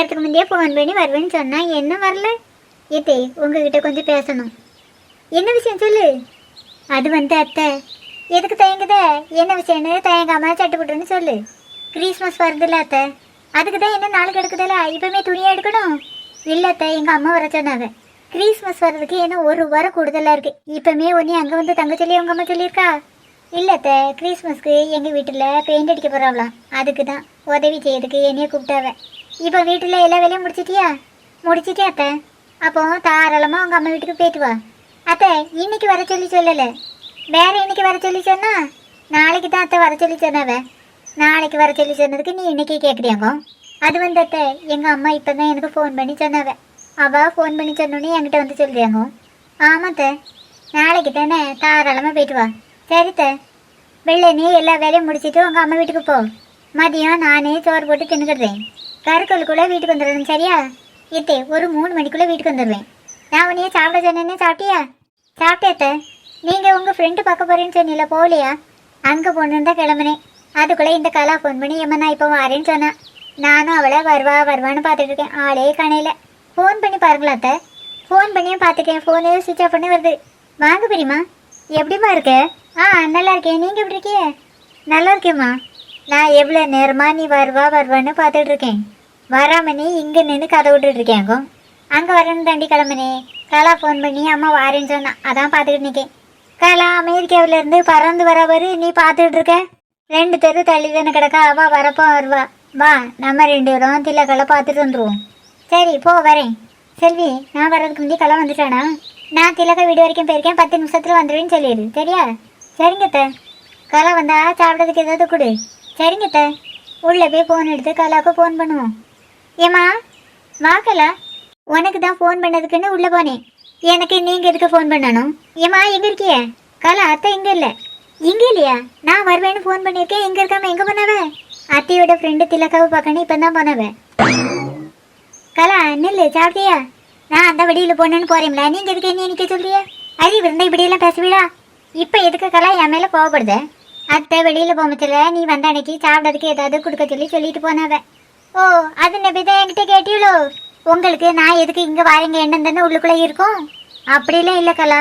நேரத்துக்கு முந்தையே ஃபோன் பண்ணி வருவேன்னு சொன்னால் என்ன வரல? ஏத்தே உங்ககிட்ட கொஞ்சம் பேசணும். என்ன விஷயம் சொல்லு? அது வந்து அத்தை. எதுக்கு தயங்குத? என்ன விஷயம்னு தயங்காம சட்டுப்புட்டுன்னு சொல்லு. கிறிஸ்மஸ் வருதுல்ல அத்தை. அதுக்கு தான் என்ன நாள் கிடக்குதுல்ல இப்பவுமே துணியாக எடுக்கணும். இல்லை அத்தை எங்கள் அம்மா வர சொன்னாங்க. கிறிஸ்மஸ் வர்றதுக்கு என்ன ஒரு வாரம் கூடுதலாக இருக்கு. இப்பவுமே ஒன்றே அங்கே வந்து தங்க சொல்லி உங்கள் அம்மா சொல்லியிருக்கா? இல்லை அத்தை கிறிஸ்மஸ்க்கு எங்கள் வீட்டில் பெயிண்ட் அடிக்க போகிறாங்களாம் அதுக்கு தான் உதவி செய்யறதுக்கு என்னைய கூப்பிட்டாவ. இப்போ வீட்டில் எல்லா வேலையும் முடிச்சிட்டியா? முடிச்சிட்டியா அத்தை. அப்போ தாராளமாக உங்கள் அம்மா வீட்டுக்கு போயிட்டு வா. அத்தை இன்னைக்கு வர சொல்லி சொல்லலை. வேற இன்னைக்கு வர சொல்லி சொன்னா? நாளைக்கு தான் அத்தை வர சொல்லி சொன்னவ. நாளைக்கு வர சொல்லி சொன்னதுக்கு நீ இன்னைக்கு கேட்குறியாங்க அது வந்து அத்தை எங்கள் அம்மா இப்போ தான் எனக்கு ஃபோன் பண்ணி சொன்னாவ. அவள் ஃபோன் பண்ணி சொன்னோன்னே என்கிட்ட வந்து சொல்றியாங்க? ஆமாம் அத்தை. நாளைக்கு தானே தாராளமாக போயிட்டு வா. சரி அத்தை. வெள்ளை நீ எல்லா வேலையும் முடிச்சிட்டு உங்கள் அம்மா வீட்டுக்கு போ. மதியம் நானே சோறு போட்டு தின்னுக்கிறேன் கருக்கலுக்குள்ளே வீட்டுக்கு வந்துடுறேன் சரியா? இத்தே ஒரு மூணு மணிக்குள்ளே வீட்டுக்கு வந்துடுவேன். நான் உன்னையே சாப்பிட சொன்னேன்னு சாப்பிட்டியா? சாப்பிட்டேத்த நீங்கள் உங்கள் ஃப்ரெண்டு பார்க்க போகிறேன்னு சொன்னீங்கள போகலையா? அங்கே போகணுன்னு தான் கிளம்புனேன். அதுக்குள்ளே இந்த கலா ஃபோன் பண்ணி எம்மா நான் இப்போ வரேன்னு சொன்னேன் நானும் அவளை வருவா வருவான்னு பார்த்துட்டு இருக்கேன். ஆளே காணையில் ஃபோன் பண்ணி பாருங்களாத்த ஃபோன் பண்ணியும் பார்த்துக்கேன் ஃபோனே சுவிட்ச் ஆஃப் பண்ணி வருது. வாங்க பெரியம்மா எப்படிம்மா இருக்க? ஆ நல்லா இருக்கேன். நீங்கள் எப்படி இருக்கீங்க? நல்லா இருக்கேம்மா. நான் எவ்வளோ நேரமாக நீ வருவா வருவான்னு பார்த்துட்டு இருக்கேன். வராம நீ இங்கே நின்று கதை விட்டுட்டு இருக்கேங்க. அங்கே வரேன்னு தாண்டி கிளம்புனே. கலா ஃபோன் பண்ணி அம்மா வாரேன்னு சொன்னான் அதான் பார்த்துக்கிட்டு நிற்கேன் கலா அமெரிக்காவுல இருந்து பறந்து வரவரு நீ பார்த்துட்டு இருக்க. ரெண்டு தெரு தள்ளி தானே கிடக்கா அவ வரப்போ வருவா. வா நம்ம ரெண்டு பேரும் தில்லக்கலை பார்த்துட்டு வந்துடுவோம் சரி போ வரேன். செல்வி நான் வர்றதுக்கு முந்தைய கலா வந்துட்டானா? நான் திலக்க வீடு வரைக்கும் போயிருக்கேன் பத்து நிமிஷத்தில் வந்துடுவேன்னு சொல்லிடு. சரியா? சரிங்க அத்தை. கலை வந்தா சாப்பிட்றதுக்கு ஏதாவது கொடு. சரிங்க த உள்ளே போய் ஃபோன் எடுத்து கலாவுக்கு ஃபோன் பண்ணுவோம். ஏம்மா வாக்கலா உனக்கு தான் ஃபோன் பண்ணதுக்குன்னு உள்ளே போனேன். எனக்கு நீங்கள் எதுக்கு ஃபோன் பண்ணணும்? ஏம்மா எங்கே இருக்கிய? கலா அத்தை இங்கே இல்லை. இங்கே இல்லையா? நான் வருவேன்னு ஃபோன் பண்ணியிருக்கேன். எங்கே இருக்காம எங்கே போனவ? அத்தையோட ஃப்ரெண்டு திலக்காவை பார்க்கணும் இப்போ தான் போனவன் கலா நில்லு சாப்பிட்டியா? நான் அந்த வழியில் போனேன்னு போகிறேன்ல நீங்கள் எதுக்கு என்ன நிற்க சொல்றிய அறிவு இருந்தால் இப்படியெல்லாம் பேசுவீடா இப்போ எதுக்கு கலா என் மேலே கோவப்படுது? அத்தை வெளியில் போமத்துல நீ வந்த அன்னைக்கு சாப்பிட்றதுக்கு ஏதாவது கொடுக்க சொல்லி சொல்லிட்டு போனவ. ஓ அது நபிதான் என்கிட்ட கேட்டீங்களோ உங்களுக்கு நான் எதுக்கு இங்கே வாரீங்க? என்னன்னு தானே உள்ளுக்குள்ளே இருக்கும். அப்படிலாம் இல்ல கலா.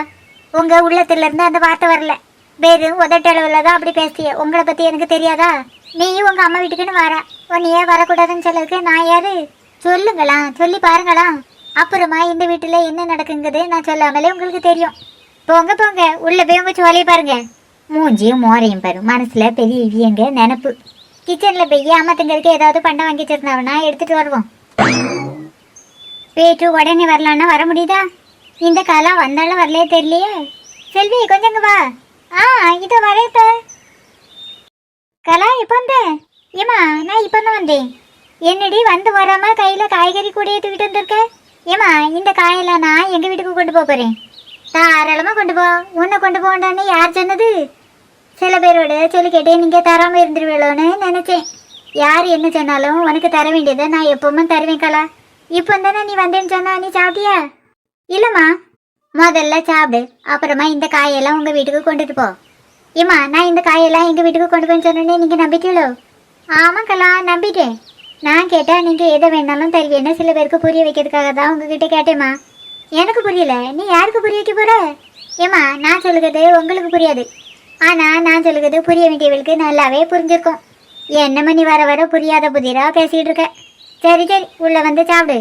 உங்கள் உள்ளத்துலேருந்து அந்த வார்த்தை வரல. வெறும் உதட்டளவுல தான் அப்படி பேசிய. உங்களை பற்றி எனக்கு தெரியாதா? நீயும் உங்கள் அம்மா வீட்டுக்குன்னு வர. உன்னையே வரக்கூடாதுன்னு சொல்லதுக்கு நான் யாரு? சொல்லுங்களா. சொல்லி பாருங்களா. அப்புறமா இந்த வீட்டில் என்ன நடக்குங்கிறது நான் சொல்லாமலே உங்களுக்கு தெரியும். போங்க போங்க. உள்ள போய் உங்க சோலையை பாருங்க. மூஞ்சியும் மோரையும் பாரு. மனசில் பெரிய இவியங்க நினப்பு. கிச்சனில் போய் அம்மத்துங்கிறதுக்கு ஏதாவது பண்டம் வாங்கி வச்சிருந்தாவனா? எடுத்துகிட்டு வருவோம். பேட்டு உடனே வரலான்னா வர முடியுதா? இந்த காலம் வந்தாலும் வரலையே தெரியலையே. செல்வி கொஞ்சங்க வா. ஆ இதோ வரேத்த கலா இப்போ வந்த? ஏமா நான் இப்போ தான் வந்தேன். என்னடி வந்து வராம கையில் காய்கறி கூடையே தூக்கிட்டு வந்திருக்க? ஏமா இந்த காயெல்லாம் நான் எங்கள் வீட்டுக்கு கொண்டு போக போகிறேன் தாராளமாக கொண்டு போ. உன்னை கொண்டு போகண்டான்னு யார் சொன்னது? சில பேரோட சொல்லி நீங்கள் தராமல் தராம இருந்துருவீங்களோன்னு நினச்சேன். யார் என்ன சொன்னாலும் உனக்கு தர வேண்டியதை நான் எப்பவுமே தருவேன் கலா. இப்போ தானே நீ வந்தேன்னு சொன்னா நீ சாப்பிட்டியா? இல்லைம்மா. முதல்ல சாப்பிடு. அப்புறமா இந்த காயெல்லாம் உங்கள் வீட்டுக்கு கொண்டுட்டு போ. ஏம்மா நான் இந்த காயெல்லாம் எங்கள் வீட்டுக்கு கொண்டு போய் நீங்கள் நீங்க நம்பிட்டீங்களோ? ஆமாக்கலா நம்பிட்டேன். நான் கேட்டால் நீங்கள் எதை வேணாலும் தருவீன்னு சில பேருக்கு புரிய வைக்கிறதுக்காக தான் உங்ககிட்ட கேட்டேம்மா. எனக்கு புரியல. நீ யாருக்கு புரிய வைக்க போகிற ஏம்மா நான் சொல்லுகிறது உங்களுக்கு புரியாது. ஆனால் நான் சொல்லுகிறது புரிய வேண்டியவளுக்கு நல்லாவே புரிஞ்சிருக்கும். என்ன மணி வர வர புரியாத புதிராக பேசிகிட்டு இருக்க? சரி சரி உள்ளே வந்து சாப்பிடு.